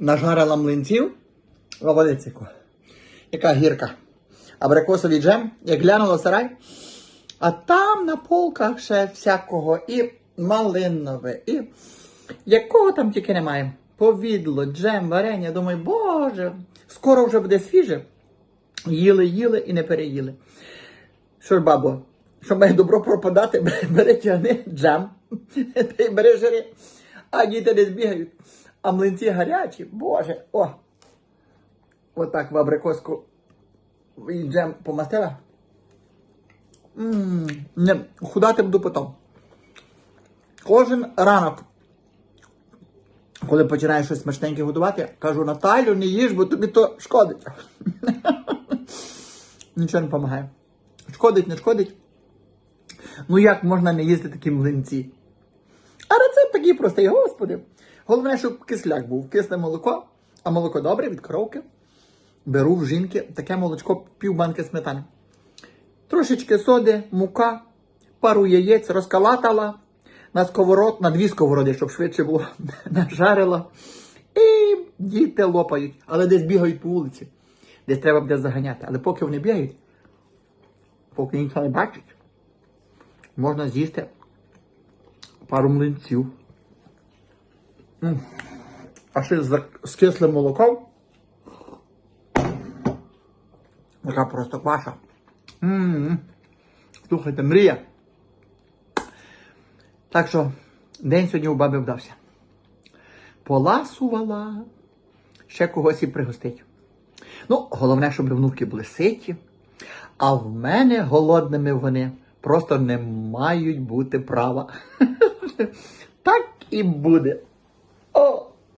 нажарила млинців. Ловолицику. Яка гірка. Абрикосовий джем, як глянула сарай. А там на полках ще всякого і малинове, і якого там тільки немає. Повідло, джем, варення. Думаю, боже, скоро вже буде свіже. Їли, їли і не переїли. Що ж, бабо, що має добро пропадати, бери тягни джем, бери жири, а діти не збігають. А млинці гарячі, боже, о! Отак в абрикоску і джем помастила. Ммм, не, худати буду потом. Кожен ранок, коли починаєш щось смачненьке годувати, кажу, Наталю, не їж, бо тобі то шкодить. Нічого не допомагає. Шкодить, не шкодить. Ну як можна не їсти такі млинці? А рецепт такий простий, господи. Головне, щоб кисляк був. Кисле молоко, а молоко добре від коровки. Беру в жінки таке молочко, пів банки сметани. Трошечки соди, мука, пару яєць розкалатала на сковород, на дві сковороди, щоб швидше було, нажарила. І діти лопають, але десь бігають по вулиці. Десь треба буде заганяти. Але поки вони бігають, поки ніхто не бачить, можна з'їсти пару млинців. А ще з кислим молоком. Така просто кваша. Слухайте, мрія. Так що день сьогодні у баби вдався. Поласувала, ще когось і пригостить. Ну, головне, щоб внуки були ситі, а в мене голодними вони просто не мають бути права. Так і буде.